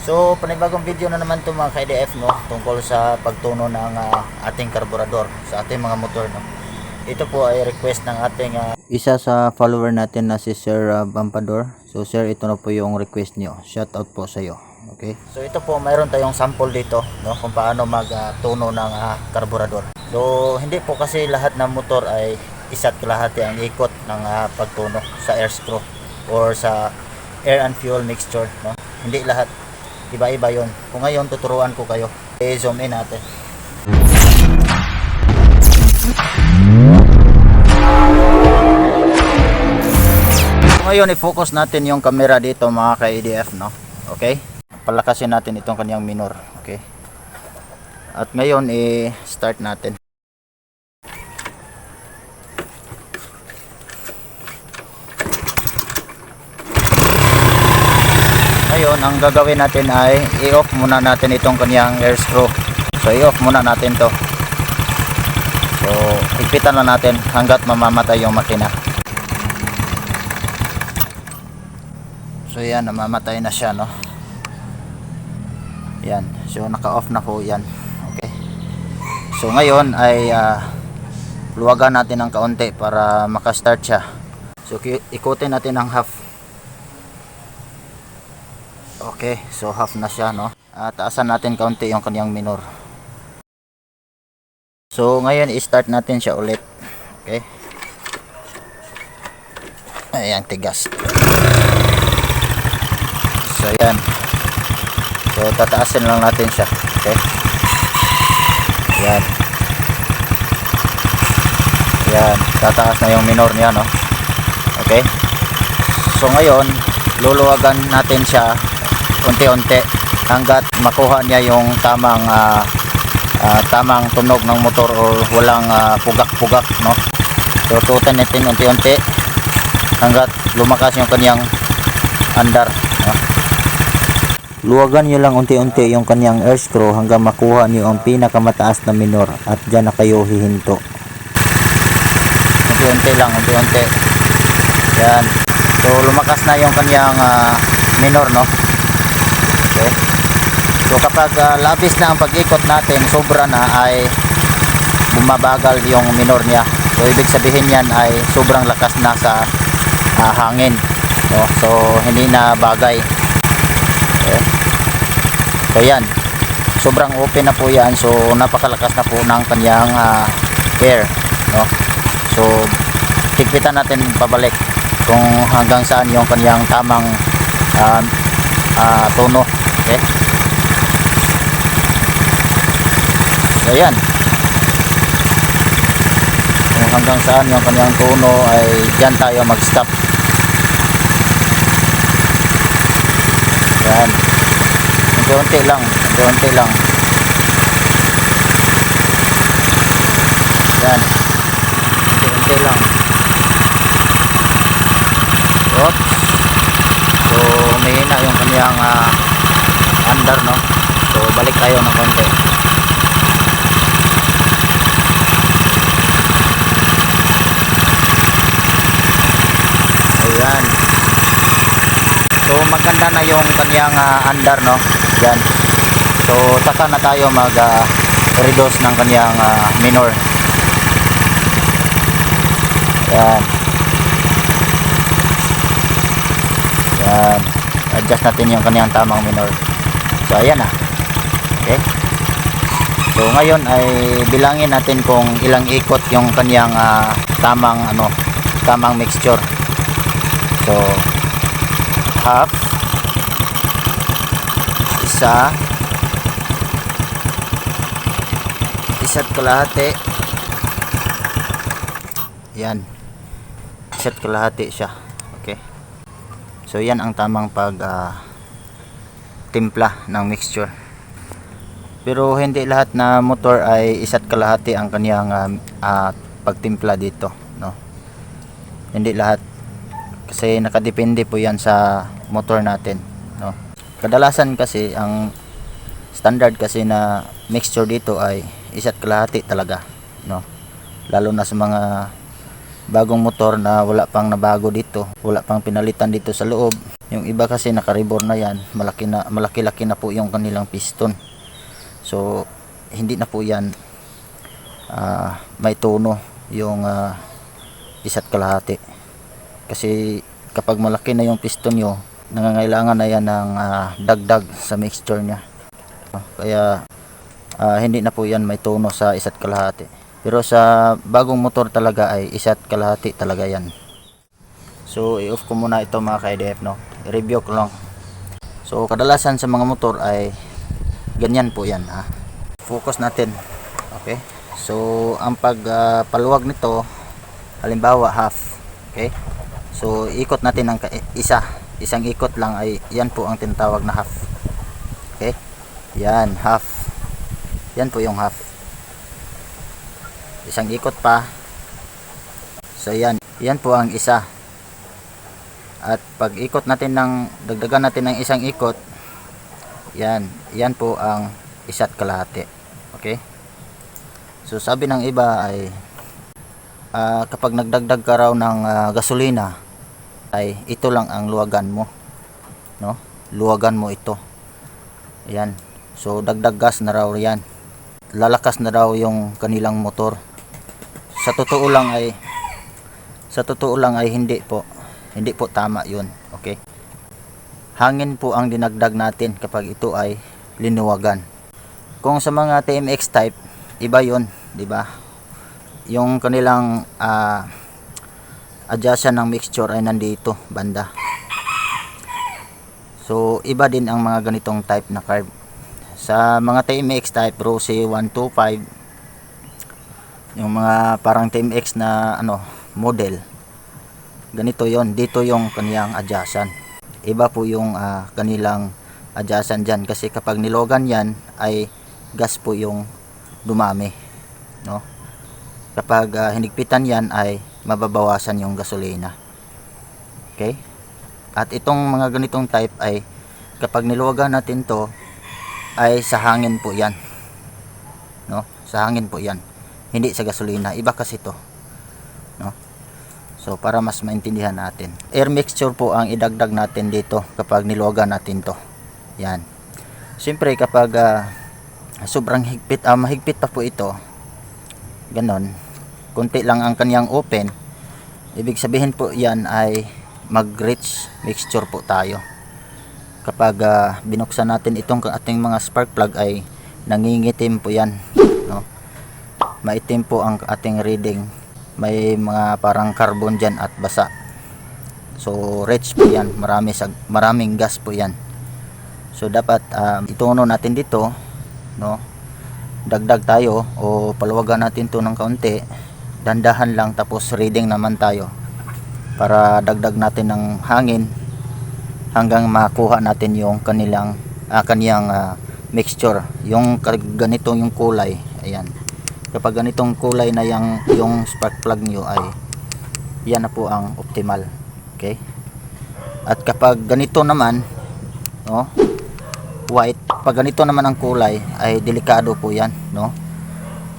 So, panibagong video na naman to mga ka-IDF no, tungkol sa pagtuno ng ah, ating karburador sa ating mga motor no. Ito po ay request ng ating ah, isa sa follower natin na si Sir ah, Bampador. So, Sir, ito na po yung request niyo. Shout out po sa iyo. Okay? So, ito po mayroon tayong sample dito no kung paano magtuno ng ah, karburador. So, hindi po kasi lahat ng motor ay isa't kalahati ang ikot ng ah, pagtuno sa air screw or sa air and fuel mixture no. Hindi lahat iba-iba yon. Kung ngayon tuturuan ko kayo, i-zoom in natin. Ngayon i-focus natin yung camera dito mga ka-EDF no. Okay? Palakasin natin itong kanyang minor, okay? At ngayon i-start natin. Ngayon, ang gagawin natin ay i-off muna natin itong kanyang air screw. So, i-off muna natin to. So, higpitan na natin hanggat mamamatay yung makina. So, yan, namamatay na siya, no? Yan. So, naka-off na po yan. Okay. So, ngayon ay ah, luwagan natin ng kaunti para makastart siya. So, ikutin natin ang half Okay, so half na siya, no? At taasan natin kaunti yung kanyang minor. So, ngayon, i-start natin siya ulit. Okay? Ayan, tigas. So, ayan. So, tataasin lang natin siya. Okay? Ayan. Ayan, tataas na yung minor niya, no? Okay? So, ngayon, luluwagan natin siya unti-unti hanggat makuha niya yung tamang ah, ah, tamang tunog ng motor or walang ah, pugak-pugak no so tututan natin unti-unti hanggat lumakas yung kanyang andar no? luwagan niyo lang unti-unti yung kanyang air screw hanggang makuha niyo ang pinakamataas na minor at dyan na kayo hihinto unti-unti lang unti-unti yan so lumakas na yung kanyang ah, minor no. So kapag ah, labis na ang pag-ikot natin, sobra na ay bumabagal yung minor niya. So ibig sabihin yan ay sobrang lakas na sa ah, hangin. No? So hindi na bagay. Okay. So yan. Sobrang open na po yan. So napakalakas na po ng kanyang ah, air. No? So tigpitan natin pabalik kung hanggang saan yung kanyang tamang ah, ah, tono. Okay? Ayan. Kung hanggang saan yung kanyang tono ay dyan tayo mag-stop. Yan. Unti-unti lang. Unti-unti lang. Yan. Unti-unti lang. Oops. So, humihina yung kanyang ah, under, no? So, balik tayo ng konti. Ayan. So, maganda na yung kanyang ah, under, no? Yan. So, saka na tayo mag ah, reduce ng kanyang ah, minor. Yan. Yan. Adjust natin yung kanyang tamang minor. So, ayan na. Okay. So, ngayon ay bilangin natin kung ilang ikot yung kanyang ah, tamang ano, tamang mixture. So, half isa. Isa't kalahati. Yan. Isa't kalahati siya. Okay. So yan ang tamang pag ah, timpla ng mixture. Pero hindi lahat na motor ay isa't kalahati ang kaniyang ah, ah, pagtimpla dito, no. Hindi lahat kasi nakadepende po yan sa motor natin, no. Kadalasan kasi ang standard kasi na mixture dito ay isa't kalahati talaga, no. Lalo na sa mga bagong motor na wala pang nabago dito, wala pang pinalitan dito sa loob. Yung iba kasi naka-rebore na yan, malaki na malaki-laki na po yung kanilang piston. So hindi na po yan ah, may tono yung ah, isa't kalahati. Kasi kapag malaki na yung piston nyo, nangangailangan na yan ng ah, dagdag sa mixture niya. Kaya ah, hindi na po yan may tono sa isa't kalahati. Pero sa bagong motor talaga ay isa't kalahati talaga yan. So i-off ko muna ito mga ka-IDF no. I-review ko lang. So kadalasan sa mga motor ay ganyan po yan ha. Focus natin. Okay? So ang pagpaluwag nito halimbawa half. Okay? So ikot natin ng ka- isa. Isang ikot lang ay yan po ang tinatawag na half. Okay? Yan, half. Yan po yung half. Isang ikot pa. So yan, yan po ang isa. At pag ikot natin ng dagdagan natin ng isang ikot, yan, yan po ang isa't kalahati. Okay? So sabi ng iba ay ah, kapag nagdagdag ka raw ng ah, gasolina ay ito lang ang luwagan mo. No? Luwagan mo ito. Ayan. So dagdag gas na raw yan. Lalakas na raw yung kanilang motor. Sa totoo lang ay sa totoo lang ay hindi po. Hindi po tama 'yun. Okay? Hangin po ang dinagdag natin kapag ito ay linuwagan. Kung sa mga TMX type, iba 'yun, 'di ba? Yung kanilang ah adjustan ng mixture ay nandito banda. So, iba din ang mga ganitong type na carb. Sa mga TMX type, Rose 125, yung mga parang TMX na ano, model, ganito yon Dito yung kaniyang adjustan. Iba po yung ah, kanilang adjustan dyan. Kasi kapag nilogan yan, ay gas po yung dumami. No? Kapag ah, hinigpitan yan, ay mababawasan yung gasolina. Okay? At itong mga ganitong type ay kapag niluwagan natin to ay sa hangin po 'yan. No? Sa hangin po 'yan. Hindi sa gasolina. Iba kasi to. No? So para mas maintindihan natin. Air mixture po ang idagdag natin dito kapag niluwagan natin to. 'Yan. Siyempre kapag ah, sobrang higpit, ah, mahigpit pa po ito. Ganon. Kunti lang ang kanyang open. Ibig sabihin po 'yan ay mag-rich mixture po tayo. Kapag ah, binuksan natin itong ating mga spark plug ay nangingitim po 'yan, no? Maitim po ang ating reading. May mga parang carbon diyan at basa. So rich po 'yan, marami sa maraming gas po 'yan. So dapat um, ituno natin dito, no? Dagdag tayo o paluwagan natin 'to ng kaunti. Dandahan lang tapos reading naman tayo para dagdag natin ng hangin hanggang makuha natin yung kanilang ah, kaniyang ah, mixture. Yung ganito yung kulay ayan. Kapag ganitong kulay na yung, yung spark plug nyo ay yan na po ang optimal okay? At kapag ganito naman no white pag ganito naman ang kulay ay delikado po yan no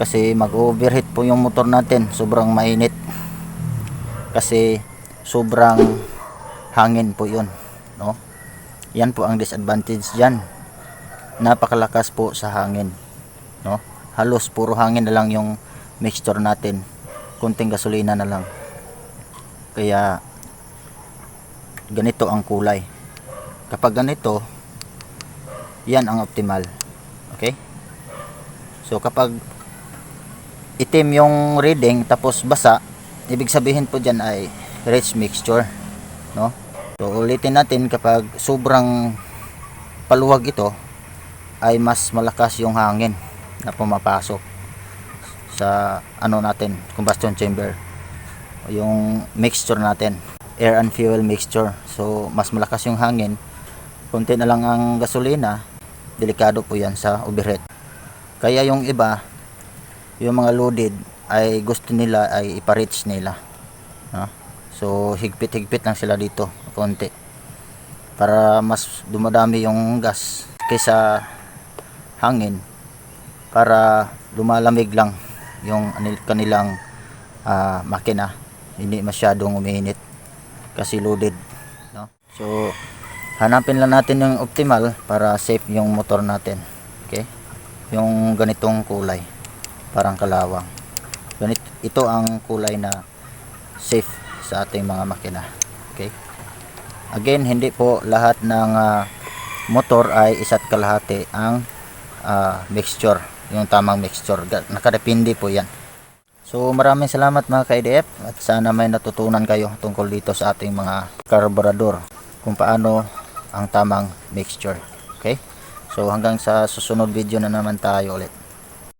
kasi mag overheat po yung motor natin. Sobrang mainit. Kasi sobrang hangin po yun no? Yan po ang disadvantage dyan. Napakalakas po sa hangin no? Halos puro hangin na lang yung mixture natin. Kunting gasolina na lang. Kaya ganito ang kulay. Kapag ganito yan ang optimal. Okay? So kapag itim yung reading tapos basa ibig sabihin po dyan ay rich mixture no? So ulitin natin kapag sobrang paluwag ito ay mas malakas yung hangin na pumapasok sa ano natin combustion chamber yung mixture natin air and fuel mixture. So mas malakas yung hangin konti na lang ang gasolina delikado po yan sa overheat kaya yung iba yung mga loaded ay gusto nila ay ipa-reach nila. No? so higpit-higpit lang sila dito konti. Para mas dumadami yung gas kaysa hangin. Para lumalamig lang yung anil- kanilang ah, makina. Hindi masyadong umiinit kasi loaded. No? so hanapin lang natin yung optimal para safe yung motor natin. Okay? Yung ganitong kulay parang kalawang ganit ito ang kulay na safe sa ating mga makina okay again hindi po lahat ng ah, motor ay isa't kalahati ang ah, mixture yung tamang mixture nakadepende po yan So maraming salamat mga ka-IDF at sana may natutunan kayo tungkol dito sa ating mga carburetor kung paano ang tamang mixture. Okay? So hanggang sa susunod video na naman tayo ulit.